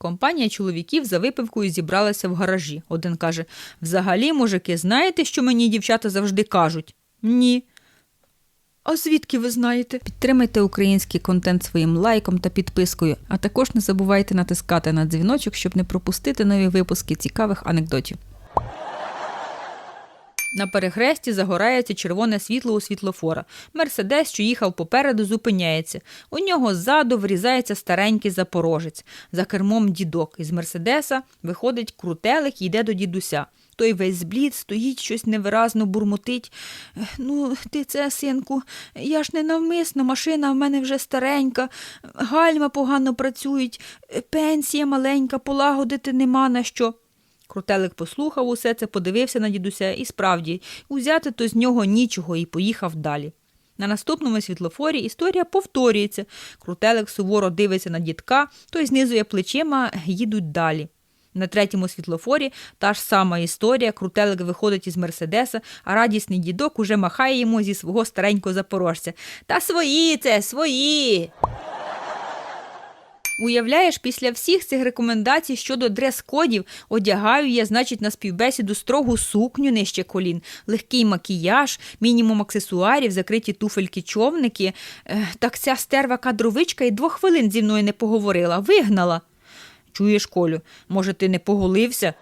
Компанія чоловіків за випивкою зібралася в гаражі. Один каже: Взагалі, мужики, знаєте, що мені дівчата завжди кажуть? Ні. А звідки ви знаєте? Підтримайте український контент своїм лайком та підпискою, а також не забувайте натискати на дзвіночок, щоб не пропустити нові випуски цікавих анекдотів. На перехресті загорається червоне світло у світлофора. Мерседес, що їхав попереду, зупиняється. У нього ззаду врізається старенький запорожець. За кермом дідок. Із мерседеса виходить крутелик і йде до дідуся. Той весь зблід, стоїть, щось невиразно бурмотить. Ну, ти це, синку, я ж не навмисно, машина в мене вже старенька, гальма погано працюють, пенсія маленька, полагодити нема на що. Крутелик послухав усе це, подивився на дідуся і справді, узяти то з нього нічого і поїхав далі. На наступному світлофорі історія повторюється. Крутелик суворо дивиться на дідка, той знизує плечима, їдуть далі. На третьому світлофорі та ж сама історія. Крутелик виходить із Мерседеса, а радісний дідок уже махає йому зі свого старенького запорожця. Та свої це, свої. Уявляєш, після всіх цих рекомендацій щодо дрес-кодів одягаю я, значить, на співбесіду строгу сукню нижче колін, легкий макіяж, мінімум аксесуарів, закриті туфельки-човники. Е, Так ця стерва кадровичка і двох хвилин зі мною не поговорила, вигнала. Чуєш, Колю, може, ти не поголився?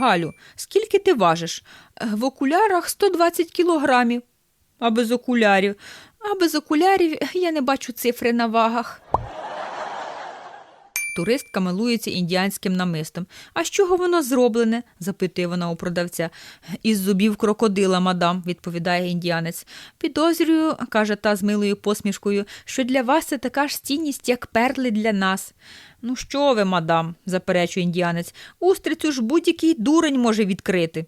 Галю, скільки ти важиш? «Е, В окулярах 120 кілограмів. А без окулярів. А без окулярів я не бачу цифри на вагах. Туристка милується індіанським намистом. А з чого воно зроблене? запитує вона у продавця. Із зубів крокодила, мадам, відповідає індіанець. Підозрюю, каже та з милою посмішкою, що для вас це така ж цінність, як перли для нас. Ну що ви, мадам, заперечує індіанець, устрицю ж будь-який дурень може відкрити.